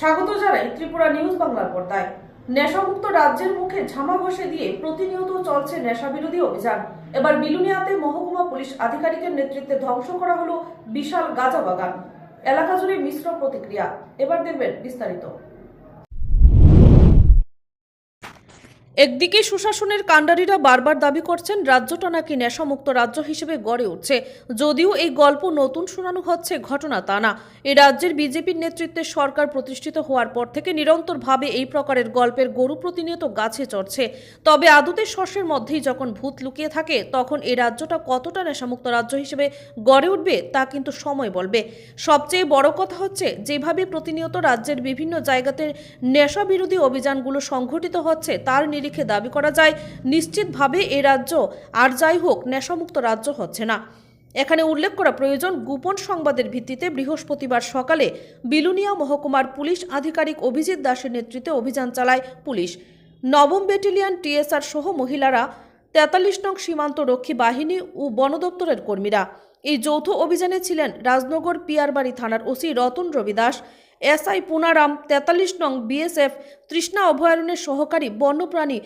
স্বাগত জানাই ত্রিপুরা নিউজ বাংলার পর্দায়। নেশামুক্ত রাজ্যের মুখে ঝামা ঘষে দিয়ে প্রতিনিয়ত চলছে নেশা বিরোধী অভিযান। এবার বিলুনিয়াতে মহকুমা পুলিশ আধিকারিকের নেতৃত্বে ধ্বংস করা হলো বিশাল গাঁজা বাগান। এলাকা জুড়ে মিশ্র প্রতিক্রিয়া। এবার দেখবেন বিস্তারিত। একদিকে সুশাসনের কাণ্ডারীরা বারবার দাবি করছেন, রাজ্যটা নাকি নেশামুক্ত রাজ্য হিসেবে গড়ে উঠছে। যদিও এই গল্প নতুন শোনানো হচ্ছে, ঘটনা তা না। এই রাজ্যের বিজেপির নেতৃত্বে সরকার প্রতিষ্ঠিত হওয়ার পর থেকে নিরন্তরভাবে এই প্রকারের গল্পের গরু প্রতিনিয়ত গাছে চড়ছে। তবে আদতে শস্যের মধ্যেই যখন ভূত লুকিয়ে থাকে, তখন এই রাজ্যটা কতটা নেশামুক্ত রাজ্য হিসেবে গড়ে উঠবে, তা কিন্তু সময় বলবে। সবচেয়ে বড় কথা হচ্ছে, যেভাবে প্রতিনিয়ত রাজ্যের বিভিন্ন জায়গাতে নেশা বিরোধী অভিযানগুলো সংঘটিত হচ্ছে, তার নিরিখে দাবি করা যায়, নিশ্চিতভাবে এ রাজ্য আর যাই হোক নেশামুক্ত রাজ্য হচ্ছে না। এখানে উল্লেখ করা প্রয়োজন, গোপন সংবাদের ভিত্তিতে বৃহস্পতিবার সকালে বিলুনিয়া মহকুমার পুলিশ আধিকারিক অভিজিৎ দাসের নেতৃত্বে অভিযান চালায় পুলিশ। নবম ব্যাটালিয়ন টিএসআর সহ মহিলারা তেতাল্লিশ নং সীমান্ত রক্ষী বাহিনী ও বন কর্মীরা। এই যৌথ অভিযানে ছিলেন রাজনগর পিয়ারবাড়ি থানার ওসি রতন রবি দাস। এসআই পুনারাম তেতাল্লিশ নং বিএসএফ তৃষ্ণা অভয়ারণ্যের সহকারী বন্যপ্রাণী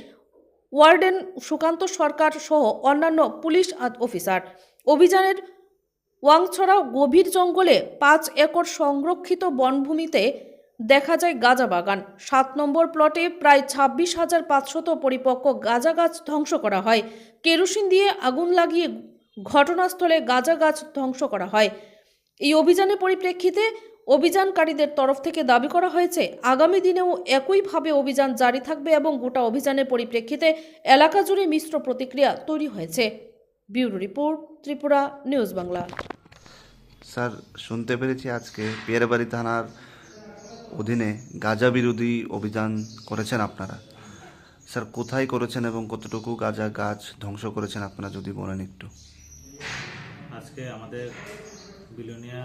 ওয়ার্ডেন সুকান্ত সরকার সহ অন্যান্য পুলিশ অফিসার। অভিযানের ওয়াংছড়া গভীর জঙ্গলে পাঁচ একর সংরক্ষিত বনভূমিতে দেখা যায় গাঁজা বাগান। সাত নম্বর প্লটে প্রায় ছাব্বিশ হাজার পাঁচশত পরিপক্ক গাঁজা গাছ ধ্বংস করা হয়। কেরোসিন দিয়ে আগুন লাগিয়ে ঘটনাস্থলে গাঁজা গাছ ধ্বংস করা হয়। এই অভিযানের পরিপ্রেক্ষিতে অভিযানকারীদের তরফ থেকে দাবি করা হয়েছে আগামী দিনেও একইভাবে অভিযান জারি থাকবে এবং গোটা অভিযানের পরিপ্রেক্ষিতে এলাকা জুড়ে মিশ্র প্রতিক্রিয়া তৈরি হয়েছে। Bureau report Tripura news Bangla. Sir শুনতে পেরেছি আজকে পিয়ারবাড়ি থানার অধীনে গাঁজা বিরোধী অভিযান করেছেন আপনারা। স্যার কোথায় করেছেন এবং কতটুকু গাঁজা গাছ ধ্বংস করেছেন আপনারা যদি বলেন একটু? আজকে আমাদের বিলোনিয়া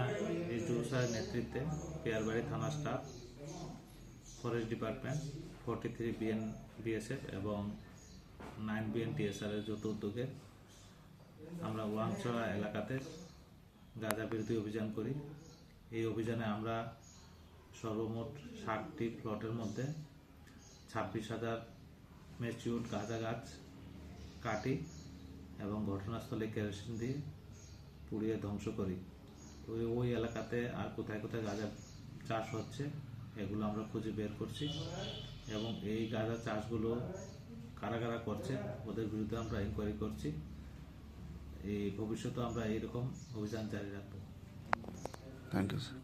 রিজু স্যারের নেতৃত্বে পেয়ারবাড়ি থানা staff, forest department, forty three BN, BSF এবং নাইন বিএন টিএসআর এর যৌথ উদ্যোগে আমরা ওয়াংছড়া এলাকাতে গাঁজা বিরোধী অভিযান করি। এই অভিযানে আমরা সর্বমোট ষাটটি প্লটের মধ্যে ছাব্বিশ হাজার ম্যাচিউর গাঁজা গাছ কাটি এবং ঘটনাস্থলে কেরোসিন দিয়ে পুড়িয়ে ধ্বংস করি। ওই ওই এলাকাতে আর কোথায় কোথায় গাঁজা চাষ হচ্ছে এগুলো আমরা খুঁজে বের করছি এবং এই গাঁজা চাষগুলো কারা কারা করছে ওদের বিরুদ্ধে আমরা ইনকোয়ারি করছি। এই ভবিষ্যতে আমরা এইরকম অভিযান জারি রাখব। Thank you sir